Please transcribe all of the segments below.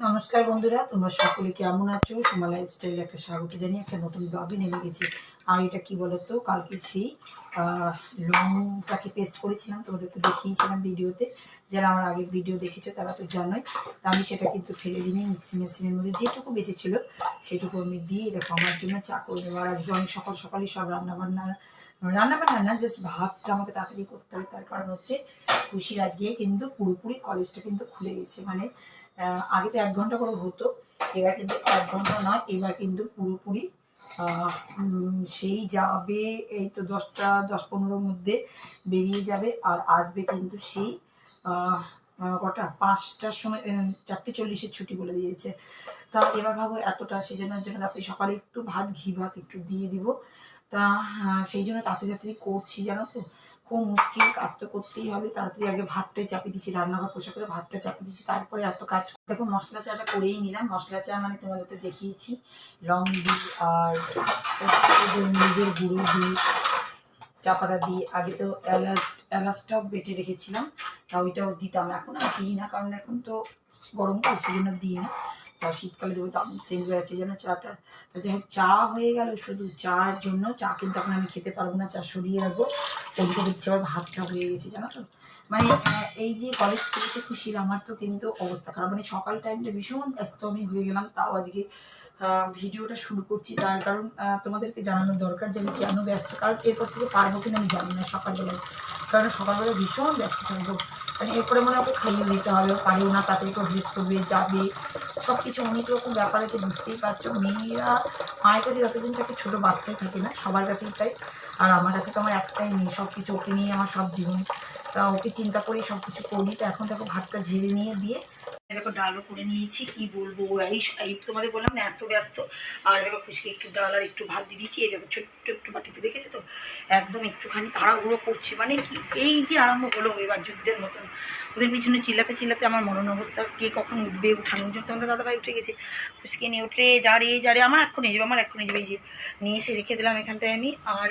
নমস্কার বন্ধুরা, তোমরা সকলে কেমন আছো? সোমা লাইফস্টাইল একটা স্বাগত জানিয়ে একটা নতুন ব্লগে নেমে গেছি। আর এটা কি বলতো? কালকে সেই লংটাকে পেস্ট করেছিলাম তোমাদের তো দেখিয়েছিলাম ভিডিওতে। যারা আমার আগের ভিডিও দেখেছ, তারা তো জানোই। তা আমি সেটা কিন্তু ফেলে দিইনি মিক্সি মেশিনের মধ্যে যেটুকু বেঁচে ছিল সেটুকু আমি দিয়ে এরকম আমার জন্য চা করে দেবো আর আজকে অনেক সকাল সকালই সব রান্নাবান্না রান্নাবান্না না জাস্ট ভাতটা আমাকে তাড়াতাড়ি করতে হবে তার কারণ হচ্ছে, খুশির আজকে কিন্তু পুরোপুরি কলেজটা কিন্তু খুলে গেছে। মানে আগে তো এক ঘণ্টা করে হতো, এবার কিন্তু এক ঘণ্টা নয়, এবার কিন্তু পুরোপুরি সেই যাবে, এই তো দশটা, দশ পনেরোর মধ্যে বেরিয়ে যাবে, আর আসবে কিন্তু সেই কটা, পাঁচটার সময় চারটে চল্লিশের ছুটি বলে দিয়েছে। তা এবার ভাবো এতটা, সেই জন্য জন্য তারপরে সকালে একটু ভাত, ঘি ভাত একটু দিয়ে দিব। তা সেই জন্য তাড়াতাড়ি করছি, জানো তো? খুব মুশকিল কাজ তো করতেই হবে। তাড়াতাড়ি আগে ভাতটাই চাপিয়ে দিচ্ছি, রান্নাঘর পোষা করে ভাতটা চাপিয়ে দিচ্ছি, তারপরে এত কাজ দেখো, মশলা চাটা করেই নিলাম। মশলা চা মানে তোমাদের তো দেখিয়েছি। লং দিই আর নিজের গুঁড়ো দিই চা পাতা দিই আগে তো এলাচ, এলাচটাও বেটে রেখেছিলাম, তা ওইটাও দিতাম। এখন আর দিই না, কারণ এখন তো গরমকাল সেই জন্য দিই না। তা শীতকালে দেবো দাম সেন্ট বেড়াচ্ছে যেন চাটা। তা যাই চা হয়ে গেল, শুধু চার জন্য। চা কিন্তু এখন আমি খেতে পারব না, চা সরিয়ে রাখব। ওদিকে দেখছি আবার ভাতটা হয়ে গেছে, জানো তো? মানে এই যে কলেজ থেকে খুশির আমার তো কিন্তু অবস্থা খারাপ। মানে সকাল টাইমটা ভীষণ ব্যস্ত আমি হয়ে গেলাম, তাও আজকে ভিডিওটা শুরু করছি। তার কারণ তোমাদেরকে জানানো দরকার যে আমি কেন ব্যস্ত, কারণ এরপর থেকে পারব কিনা আমি জানি না সকালবেলায়। কারণ সকালবেলা ভীষণ ব্যস্ত থাকব। মানে এরপরে মনে হয় খাইয়ে দিতে হবে পারিও না, তাড়াতাড়ি করে ড্রেস করবে, যাবে। সব কিছু অনেক রকম ব্যাপার আছে, বুঝতেই পারছ। মেয়েরা, মায়ের কাছে যতদিন থাকে ছোটো বাচ্চাই থাকে না, সবার কাছেই তাই। আর আমার কাছে তো আমার একটাই নেই সব কিছু ওকে নিয়ে আমার সব জীবন। তা ওকে চিন্তা করেই সব কিছু করি, তো এখন দেখো ভাতটা ঝেড়ে নিয়ে দিয়ে দেখো ডালও করে নিয়েছি, কি বলব? এই এই তোমাদের বললাম না, এত ব্যস্ত। আর দেখো খুশকে একটু ডাল আর একটু ভাত দিয়ে দিয়েছি, এই দেখো ছোট্ট একটু বাটিতে দেখেছ তো? একদম একটুখানি তাড়াহুড়ো করছে মানে এই যে আরম্ভ হলো এবার যুদ্ধের মতন। ওদের পিছনে চিল্লাতে চিল্লাতে আমার মরণ অবস্থা কে কখন উঠবে? উঠানোর জন্য তোমাদের দাদাভাই উঠে গেছে। খুশকি নিয়ে উঠে যারে যারে আমার এক্ষুনি যাবে আমার এক্ষুনি যাবে এই যে নিয়ে এসে রেখে দিলাম এখানটায় আমি। আর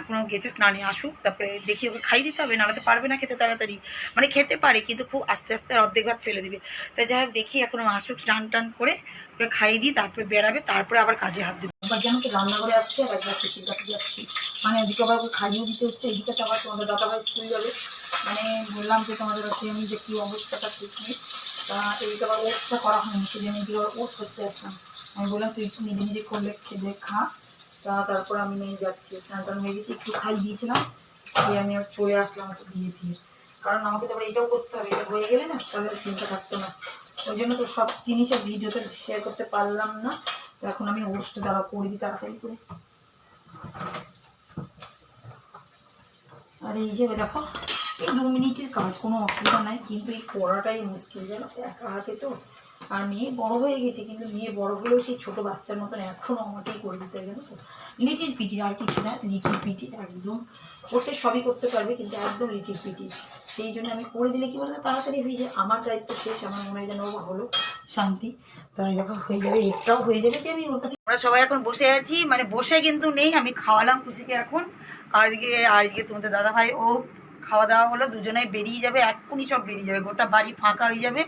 এখনও গেছে স্নানে, আসুক, তারপরে দেখি ওকে খাই দিতে হবে, নাহলে তো পারবে না খেতে তাড়াতাড়ি। মানে খেতে পারে, কিন্তু খুব আস্তে আস্তে অর্ধেক ভাত ফেলে দিবে। তাই যাই হোক, দেখি এখনও আসুক, স্নান টান করে ওকে খাইয়ে দিই, তারপরে বেরাবে তারপরে আবার কাজে হাত দেবে। একবার যেন রান্নাঘরে আসছে, আর একবার যাচ্ছি মানে এদিকে আবার ওকে খাইয়েও দিতে হচ্ছে, এদিকে আবার তোমাদের দাদাভাই স্কুল যাবে। মানে বললাম যে তোমাদের কাছে আমি যে কী অবস্থাটা নেই তা এইদিকে আবার ওটসটা করা হয়নি সেদিন এদিকে আবার ওটস করতে আসলাম আমি বললাম, তুই নিজে নিজে করলে খেয়ে খা। তা তারপর আমি নিয়ে যাচ্ছি। স্নান টান হয়ে গেছি, একটু খাই দিয়েছিলাম, দিয়ে আমি আবার চলে আসলাম ওটা দিয়ে দিয়ে। কারণ আমাকে তো এটাও করতে হবে, এটা হয়ে গেলে না তাহলে চিন্তা থাকতো না। ওই জন্য তো সব জিনিসের ভিডিওতে শেয়ার করতে পারলাম না। তো এখন আমি ওষটা দ্বারা করে দিই তাড়াতাড়ি করে। আর এই যে দেখো এই দু মিনিটের কাজ কোনো অসুবিধা নাই কিন্তু এই পড়াটাই মুশকিল যেন একা হাতে তো আর মেয়ে বড় হয়ে গেছে কিন্তু মেয়ে বড় হলেও সেই ছোটো বাচ্চার মতন এখনও আমাকেই করে দিতে জানো তো লিটিল পিটি আর কিছু না লিটিল পিটি একদম করতে সবই করতে পারবে কিন্তু একদম লিটিল পিটি সেই জন্য আমি করে দিলে কি বলতো তাড়াতাড়ি হয়ে যায় আমার দায়িত্ব শেষ আমার মনে হয় যেন হলো শান্তি তাই দেখো হয়ে যাবে এটাও হয়ে যাবে কি আমি ওর কাছে আমরা সবাই এখন বসে আছি মানে বসে কিন্তু নেই, আমি খাওয়ালাম খুশিকে এখন। আর এদিকে আর এদিকে তোমাদের দাদা ভাই ও খাওয়া দাওয়া হলো দুজনে বেরিয়ে যাবে, এক্ষুনি সব বেরিয়ে যাবে, গোটা বাড়ি ফাঁকা হয়ে যাবে।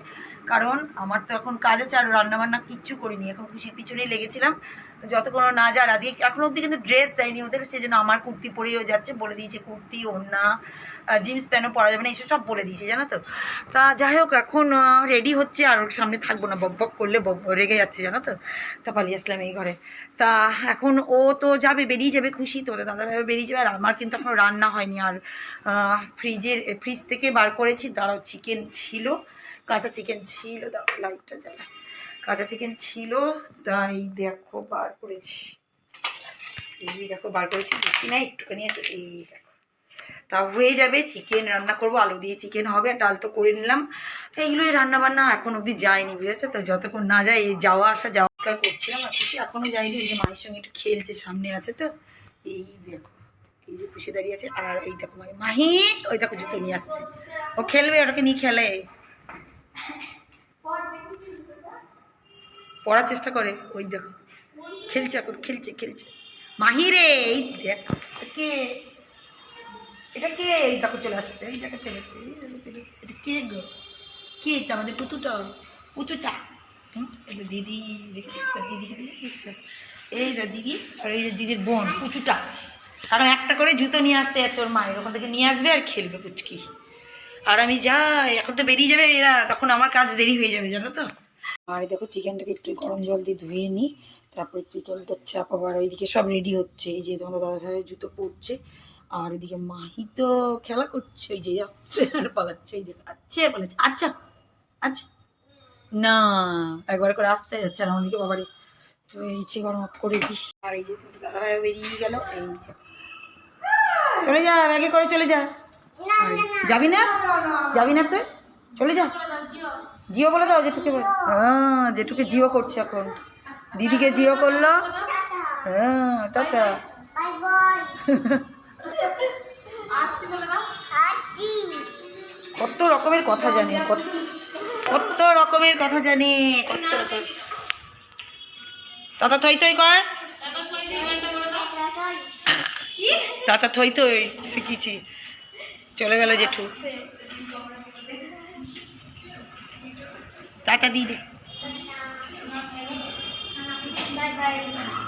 কারণ আমার তো এখন কাজ আছে, আর রান্নাবান্না কিচ্ছু করিনি, এখন খুশির পিছনেই লেগেছিলাম। যতক্ষণ না যার আজকে এখন অবধি কিন্তু ড্রেস দেয়নি ওদের সেই জন্য আমার কুর্তি পরেও যাচ্ছে, বলে দিয়েছে কুর্তি, ওড়না জিন্স প্যান্টও পরা যাবে না, এইসব সব বলে দিয়েছে, জানো তো? তা যাই হোক, এখন রেডি হচ্ছে, আর ওর সামনে থাকব না, বক বক করলে রেগে যাচ্ছে, জানো তো? তা পালিয়ে আসলাম এই ঘরে। তা এখন ও তো যাবে, বেরিয়ে যাবে খুশি তোমাদের দাদাভাইও বেরিয়ে যাবে, আর আমার কিন্তু এখনও রান্না হয়নি, আর ফ্রিজের ফ্রিজ থেকে বার করেছি, দাঁড়াও চিকেন ছিল, কাঁচা চিকেন ছিল, দাঁড়াও লাইটটা জ্বালা। কাঁচা চিকেন ছিল, তাই দেখো, বার করেছি। এই দেখো, বার করেছি বেশি না একটুখানি আছে, এই তা হয়ে যাবে চিকেন রান্না করব, আলু দিয়ে চিকেন হবে ডাল তো করে নিলাম। তো এইগুলোই রান্না বান্না এখন অবধি যায়নি, বুঝেছ? তো যতক্ষণ না যায়, এই যাওয়া আসা যাওয়া আসা করছিলাম, আর খুশি এখনও যাইনি, এই যে মায়ের সঙ্গে একটু খেলছে, সামনে আছে তো। এই দেখো, এই যে খুশি দাঁড়িয়ে আছে, আর এই দেখো মানে মাহি, ওই দেখো জুতো নিয়ে আসছে। ও খেলবে ওটাকে নিয়ে খেলে। পড়ার চেষ্টা করে, ওই দেখো। খেলছে এখন, খেলছে খেলছে। মাহি রে, এই দেখ, কে? এটা কে? এই দেখো চলে আসছে, এই দেখো চলে আসছে, এই দেখো চলে আসছে। এটা কে গো? কে এটা? আমাদের পুতুটা পুতুটা। তো দিদি দেখছিস তো দিদিকে দেখছিস তো এই তো দিদি আর এই যে দিদির বোন পুচুটা কারণ একটা করে জুতো নিয়ে আসতে যাচ্ছে ওর মায়ের ওখান থেকে নিয়ে আসবে আর খেলবে পুচকি। আর আমি যাই, এখন তো বেরিয়ে যাবে এরা, তখন আমার কাজ দেরি হয়ে যাবে, জানো তো? আর দেখো চিকেনটাকে একটু গরম জল দিয়ে ধুয়ে নিই, তারপরে চিকেনটা চাপ চাপাবার ওইদিকে সব রেডি হচ্ছে। এই যে তোমার দাদা ভাইয়ের জুতো পরছে আর এদিকে মাহি তো খেলা করছে যে আসছে আর পালাচ্ছে, এই যে আচ্ছা পালাচ্ছে। আচ্ছা আচ্ছা। না, একবার করে আসতে যাচ্ছে আর আমাদেরকে বাবারে ইচ্ছে গরম করে দিই আর এই যে তোমার দাদা ভাই বেরিয়ে গেল, এই চলে যা ব্যাগে করে চলে যা। যাবি না? যাবি না তুই? চলে যা। জিও বলে দাও, জেঠুকে বলে। হ্যাঁ জেঠুকে জিও করছে এখন। দিদিকে জিও করল। হ্যাঁ টাটা। কত রকমের কথা জানে কত কত রকমের কথা জানে কত রকম তাতা থই থই কর। তাতা থই থই শিখিছি। চলে গেল জেঠু। টাটা দিয়ে দে হ্যাঁ তো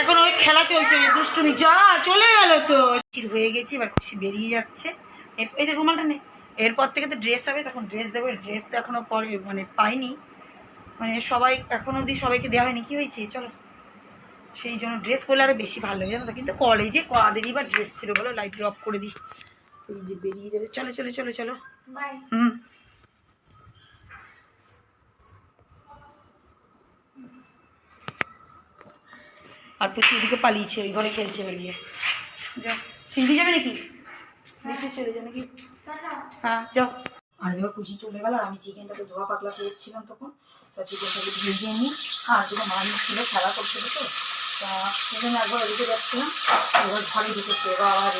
এখন ওই খেলা চলছে দুষ্টুমি। যা, চলে গেল তো। হয়ে গেছি, এবার খুশি বেরিয়ে যাচ্ছে। এই যে রুমালটা নেই এরপর থেকে তো ড্রেস হবে, তখন ড্রেস দেবো। ড্রেস তো এখনও পরে মানে পাইনি। মানে সবাই, এখন অবধি সবাইকে দেওয়া হয়নি। কি হয়েছে? চলো। সেই জন্য ড্রেস পরলে আরও বেশি ভালো লাগে জানো কিন্তু কলেজে কদেরই বা ড্রেস ছিল বলো? লাইট অফ করে দিই। এই যে বেরিয়ে যাবে। চলো চলো চলো চলো। হুম। আর পুচি ওদিকে পালিয়েছে ওই ঘরে খেলছে বেরিয়ে। যাও। সিন্ধি যাবে নাকি? দেখে চলে যাবে নাকি? হ্যাঁ যাও। আর দেখো চলে গেল আর আমি চিকেনটাকে ধোয়া পাতলা করছিলাম তখন। তা চিকেনটাকে ভেজে নিই আর দুটো মানুষ ছিল খেলা করছিল তো। তা সেজন্য একবার ওদিকে যাচ্ছিলাম। এবার ঘরে ঢুকেছে। এবার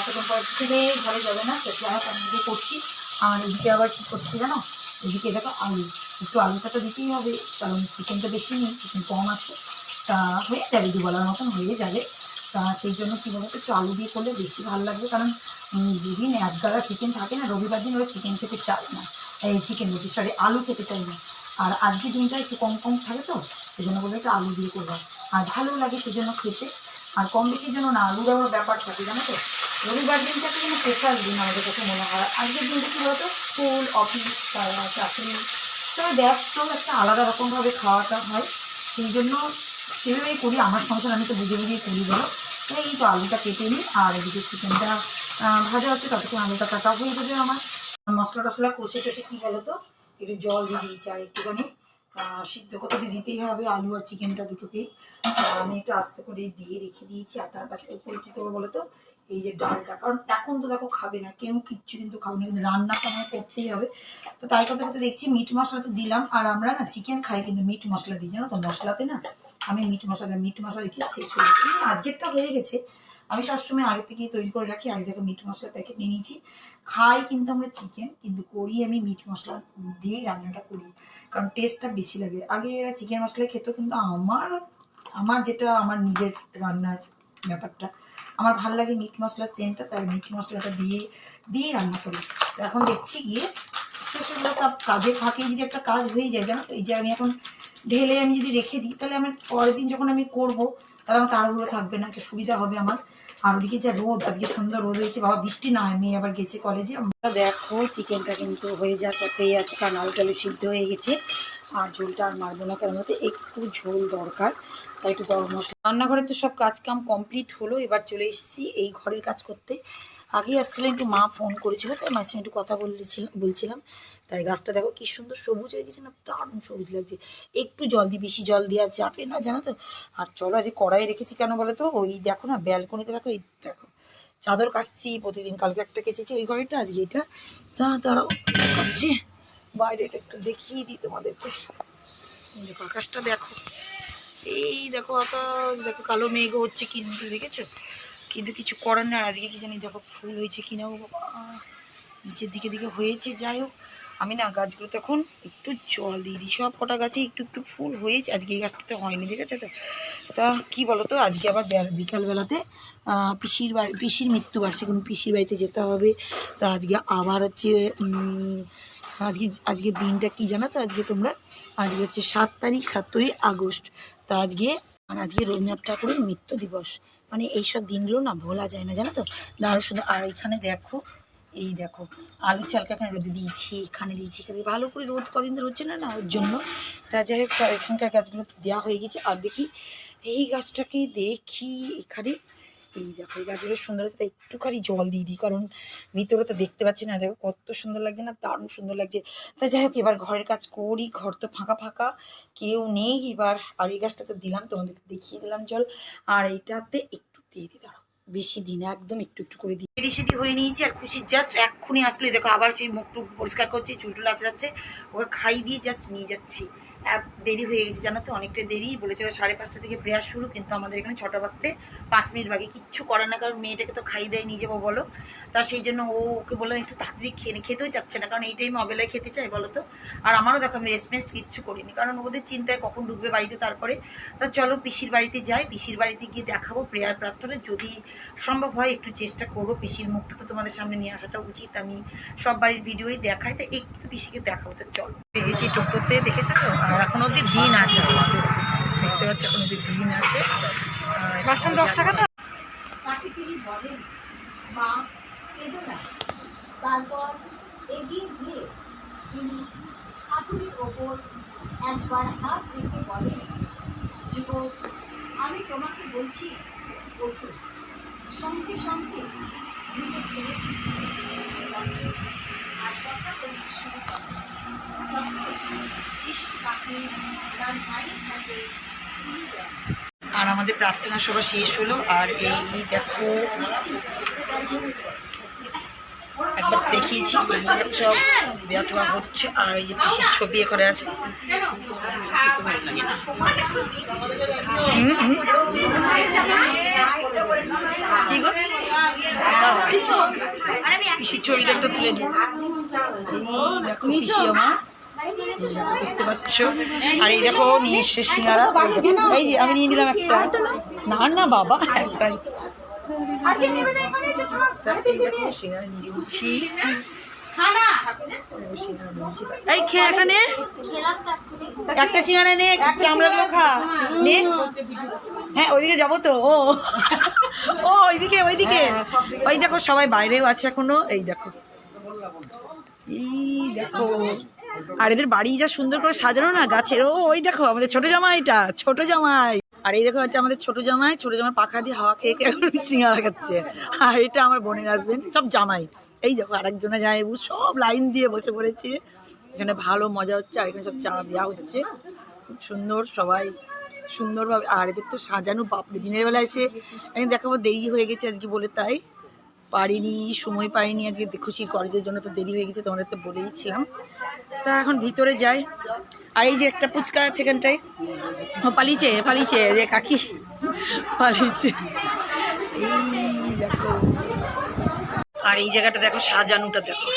এতক্ষণ পর থেকে ঘরে যাবে না সেটা আমি তার মধ্যে করছি। আর এদিকে আবার কী করছি জানো? এদিকে দেখো আলু। একটু আলুটা তো দিতেই হবে, কারণ চিকেনটা বেশি নেই চিকেন কম আছে। তা হয়ে যাবে দুবেলার মতন, হয়ে যাবে। তা সেই জন্য কী বলতো, একটু আলু দিয়ে করলে বেশি ভালো লাগবে, কারণ যেদিন এক গাদা চিকেন থাকে না, রবিবার দিন ওরা চিকেন খেতে চায় না। এই চিকেন বলছি সরি আলু খেতে চাই না। আর আজকে দিনটা একটু কম কম থাকে তো, সেই জন্য বলে একটু আলু দিয়ে করব। আর ভালো লাগে সেজন্য খেতে। আর কম বেশির জন্য না আলু দেওয়ার ব্যাপার থাকে, জানো তো? রবিবার দিনটাকে যেন স্পেশাল দিন আমাদের কাছে মনে হয়। আজকের দিনটা কী বলতো? স্কুল অফিস চাকরি। তবে ব্যস্ত, একটা আলাদা রকমভাবে খাওয়াটা হয়। সেই জন্য সেভাবেই করি। আমার সংসার আমি তো বুঝে বুঝেই করি বলো। এই তো আলুটা কেটে নিই, আর এদিকে চিকেনটা ভাজা হচ্ছে, ততক্ষণ আলুটা কাটা হয়ে যাবে আমার। মশলা টশলা কষে টষে কী বলো তো একটু জল দিয়ে দিয়েছি আর একটুখানি। সিদ্ধ করতে দিতেই হবে আলু আর চিকেনটা দুটোকেই। আমি একটু আস্তে করে দিয়ে রেখে দিয়েছি, আর তার পাশে উপরে কী করব বলো তো এই যে ডালটা, কারণ এখন তো দেখো খাবে না, কেউ কিচ্ছু কিন্তু খাবে না, কিন্তু রান্না তো আমার করতেই হবে। তো তাই কথা কথা দেখছি মিট মশলা তো দিলাম, আর আমরা না চিকেন খাই, কিন্তু মিট মশলা দিই, জানো তো? মশলাতে না আমি মিট মশলা মিট মশলা দিচ্ছি শেষ হয়ে গেছে আজকেরটা হয়ে গেছে। আমি সবসময় আগে থেকেই তৈরি করে রাখি, আগে থেকে মিট মশলা প্যাকেট নিয়ে নিয়েছি। খাই কিন্তু আমরা চিকেন কিন্তু করি আমি মিট মশলা দিয়েই রান্নাটা করি, কারণ টেস্টটা বেশি লাগে। আগে এরা চিকেন মশলা খেত, কিন্তু আমার আমার যেটা, আমার নিজের রান্নার ব্যাপারটা আমার ভালো লাগে মিট মশলার সেন্টটা তাই মিট মশলাটা দিয়ে দিয়ে রান্না করি। তো এখন দেখছি গিয়ে সেগুলো সব কাজের ফাঁকে যদি একটা কাজ হয়ে যায়, জানো তো? এই যে আমি এখন ঢেলে আমি যদি রেখে দিই, তাহলে আমার পরের দিন যখন আমি করব, তাহলে আমার তাড়াহুড়ো থাকবে না, একটা সুবিধা হবে আমার। আর ওদিকে যা রোদ, আজকে সুন্দর রোদ হয়েছে, বাবা বৃষ্টি না মেয়ে আবার গেছে কলেজে আমরা দেখো চিকেনটা কিন্তু হয়ে যাওয়ার পথেই আছে কারণ টালু সিদ্ধ হয়ে গেছে। আর ঝোলটা আর মারবো না, কারণ ওতে একটু ঝোল দরকার, তাই একটু গরম মশলা। রান্নাঘরে তো সব কাজ কাম কমপ্লিট হলো, এবার চলে এসেছি এই ঘরের কাজ করতে। আগে আসছিলেন একটু মা ফোন করেছিল, তাই মায়ের সঙ্গে একটু কথা বলেছিলাম বলছিলাম। তাই গাছটা দেখো কি সুন্দর সবুজ হয়ে গেছে না, দারুণ সবুজ লাগছে। একটু জল দিই, বেশি জল দেওয়া যাবে না, জানো তো? আর চলো আজকে কড়াই রেখেছি কেন বলো তো? ওই দেখো না, ব্যালকনিতে দেখো, এই দেখো, চাদর কাচ্ছি, প্রতিদিন কালকে একটা কেচেছি, ওই ঘরেটা আজকে এটা। তা তারাও কাচ্ছি বাইরে এটা একটু দেখিয়ে দিই তোমাদেরকে। দেখো আকাশটা দেখো। এই দেখো আকাশ, দেখো কালো মেঘ হচ্ছে কিন্তু, দেখেছ? কিন্তু কিছু করার না আজকে কি জানি দেখো ফুল হয়েছে কিনা নিচের দিকে দিকে হয়েছে, যাই হোক। আমি না গাছগুলো তখন একটু জল দিয়ে দিই। সব কটা গাছে একটু একটু ফুল হয়েছে, আজকে এই গাছটাতে হয়নি, দেখেছে তো? তা কী বলো তো আজকে আবার বিকালবেলাতে পিসির বাড়ি, পিসির মৃত্যুবার্ষিকী, পিসির বাড়িতে যেতে হবে। তা আজকে আবার হচ্ছে আজকে আজকে দিনটা কি জানো তো? আজকে তোমরা, আজকে হচ্ছে সাত তারিখ, সাতই আগস্ট। তা আজকে, আর আজকে রবীন্দ্রনাথ ঠাকুরের মৃত্যু দিবস। মানে এইসব দিনগুলো না ভোলা যায় না, জানো তো? দারুণ শুধু আর এখানে দেখো, এই দেখো, আলু চালকা এখানে রোদে দিয়েছি, এখানে দিয়েছি, এখানে ভালো করে রোদ কদিন ধরে হচ্ছে না না, ওর জন্য। তা যাই হোক, এখানকার গাছগুলো দেওয়া হয়ে গেছে। আর দেখি, এই গাছটাকে দেখি, এখানে এই দেখো, এই গাছগুলো সুন্দর আছে, তাই একটুখানি জল দিয়ে দিই, কারণ ভিতরে তো দেখতে পাচ্ছি না। দেখো, কত সুন্দর লাগছে না, দারুণ সুন্দর লাগছে। তা যাই হোক, এবার ঘরের কাজ করি, ঘর তো ফাঁকা ফাঁকা, কেউ নেই এবার। আর এই গাছটা তো দিলাম, তোমাদেরকে দেখিয়ে দিলাম জল। আর এইটাতে একটু দিয়ে দিই, দাঁড়াও, বেশি দিন একদম একটু একটু করে দিই। রেডি সেডি হয়ে নিয়েছি, আর খুশি জাস্ট এক্ষুনি আসলে, দেখো, আবার সেই মুখ টুক পরিষ্কার করছি চুলটুল যাচ্ছে ওকে খাই দিয়ে জাস্ট নিয়ে যাচ্ছি। দেরি হয়ে গেছে, জানো তো? অনেকটা দেরি বলেছে। সাড়ে পাঁচটা থেকে প্রেয়ার শুরু, কিন্তু আমাদের এখানে ছটা বাজতে পাঁচ মিনিট বাকি। কিচ্ছু করার না, কারণ মেয়েটাকে তো খাই দেয় নিয়ে যাব বলো। তা সেই জন্য ও ওকে বললাম, একটু তাড়াতাড়ি খেয়ে খেতেও চাচ্ছে না, কারণ এই টাইমে অবেলায় খেতে চাই বলো তো? আর আমারও দেখো, আমি রেস্ট মেস্ট কিচ্ছু করিনি, কারণ ওদের চিন্তায় কখন ঢুকবে বাড়িতে তারপরে। তা চলো, পিসির বাড়িতে যাই। পিসির বাড়িতে গিয়ে দেখাবো প্রেয়ার প্রার্থনা। যদি সম্ভব হয়, একটু চেষ্টা করব। পিসির মুখটা তো তোমাদের সামনে নিয়ে আসাটা উচিত। আমি সব বাড়ির ভিডিওই দেখাই। তা একটু পিসিকে দেখাবো। তো চলো। পেয়েছি টোটোতে দেখেছ তো? আর এখন অব্দি দিন আছে দেখতে পাচ্ছ এখন অব্দি দিন আছে। দশ টাকা তো? তাকে তিনি বলেন মা তারপর এগিয়ে গিয়ে তিনি হাতুড়ির ওপর একবার হাত রেখে বলেন যুবক আমি তোমাকে বলছি ওঠো। সঙ্গে সঙ্গে আর কথা বলতে শুরু করে। আর আমাদের প্রার্থনা সভা শেষ হলো আর এই দেখো একবার দেখিয়েছি সব দেওয়া হচ্ছে আর এই যে পিসির ছবি করে আছে। কি গো? পিসির ছবিটা একটু তুলে দিই। দেখো পিসি আমার। দেখতে পাচ্ছ? আর এই দেখো নিয়ে এসছে সিঙ্গারা। এই যে আমি নিয়ে নিলাম একটা। না না বাবা একটাই। সিঙ্গারা নিয়ে নিচ্ছি এই নে। একটা সিঙ্গারা নে চামড়াগুলো খা। নে। হ্যাঁ ওইদিকে যাব তো। ও। ও ওইদিকে ওইদিকে। ওই দেখো সবাই বাইরেও আছে এখনও। এই দেখো। এই দেখো। আর এদের বাড়ি যা সুন্দর করে সাজানো না, গাছের, ও, ওই দেখো আমাদের ছোট জামাইটা, ছোট জামাই। আর এই দেখো এটা আমাদের ছোট জামাই ছোট জামাই পাখা দিয়ে হাওয়া খেয়ে খেয়ে এখন সিঙ্গারা খাচ্ছে। আর এটা আমার বোনের হাজবেন্ড সব জামাই। এই দেখো আরেকজনে জামাইবু সব লাইন দিয়ে বসে পড়েছে। এখানে ভালো মজা হচ্ছে, আর এখানে সব চা দেওয়া হচ্ছে। খুব সুন্দর সবাই, সুন্দরভাবে। আর এদের তো সাজানো, বাপরে, দিনের বেলা এসে, আমি দেখাবো দেরি হয়ে গেছে আজকে বলে তাই। পারিনি, সময় পাইনি, আজকে খুশির কলেজের জন্য তো দেরি হয়ে গেছে, তোমাদের তো বলেইছিলাম। তা এখন ভিতরে যাই। আর এই যে একটা পুচকা আছে এখানটায়, ও পালিয়েছে পালিয়েছে রে কাকি, পালিয়েছে। এই দেখো। আর এই জায়গাটা দেখো, সাজানোটা দেখো।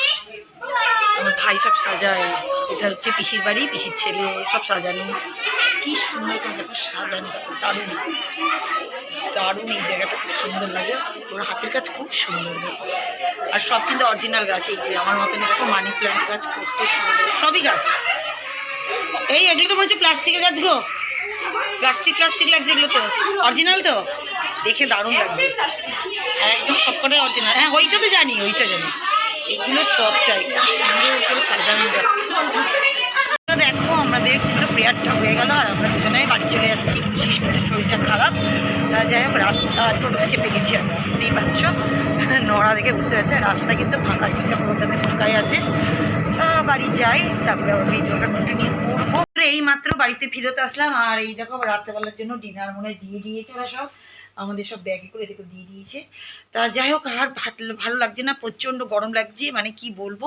আমার ভাই সব সাজায় এটা হচ্ছে পিসির বাড়ি, পিসির ছেলে, সব সাজানো। কি সুন্দর দেখো, সাজানো, দারুণ। দারুণ এই জায়গাটা খুব সুন্দর লাগে। ওর হাতের কাজ খুব সুন্দর লাগে। আর সব কিন্তু অরিজিনাল গাছ, এই যে আমার মতন দেখো মানি প্ল্যান্ট গাছ কত সুন্দর সবই গাছ। এই এগুলো তো হচ্ছে প্লাস্টিকের গাছ গো। প্লাস্টিক প্লাস্টিক লাগছে এগুলো তো। অরিজিনাল তো? দেখে দারুণ লাগছে। একদম সবকটাই অরিজিনাল হ্যাঁ ওইটা তো জানি, ওইটা জানি। এগুলো সবটাই। সুন্দর করে সাজানো। যায় প্রেয়ারটা হয়ে গেল আর আমরা দুজনেই বাড়ি চলে যাচ্ছি। শিশুদের শরীরটা খারাপ। যাই হোক, রাস্তা টোটোতে চেপে গেছি আর বুঝতেই পারছ। নড়া দেখে বুঝতে পারছি রাস্তা কিন্তু ফাঁকা কিছুটা পুরোটাতে ফাঁকাই আছে। বাড়ি যাই, তারপরে আবার ভিডিওটা কন্টিনিউ করব। এই মাত্র বাড়িতে ফিরত আসলাম, আর এই দেখো, রাত্রেবেলার জন্য ডিনার মনে দিয়ে দিয়েছে ওরা সব। আমাদের সব ব্যাগে করে দেখো দিয়ে দিয়েছে। তা যাই হোক, আর ভালো ভালো লাগছে না, প্রচণ্ড গরম লাগছে মানে কি বলব?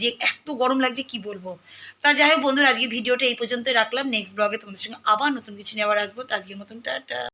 যে এত গরম লাগছে, কি বলব? তা যাই হোক বন্ধুরা আজকে ভিডিওটা এই পর্যন্ত রাখলাম। নেক্সট ব্লগে তোমাদের সঙ্গে আবার নতুন কিছু নিয়ে আবার আসব। তো আজকের মতন, টাটা।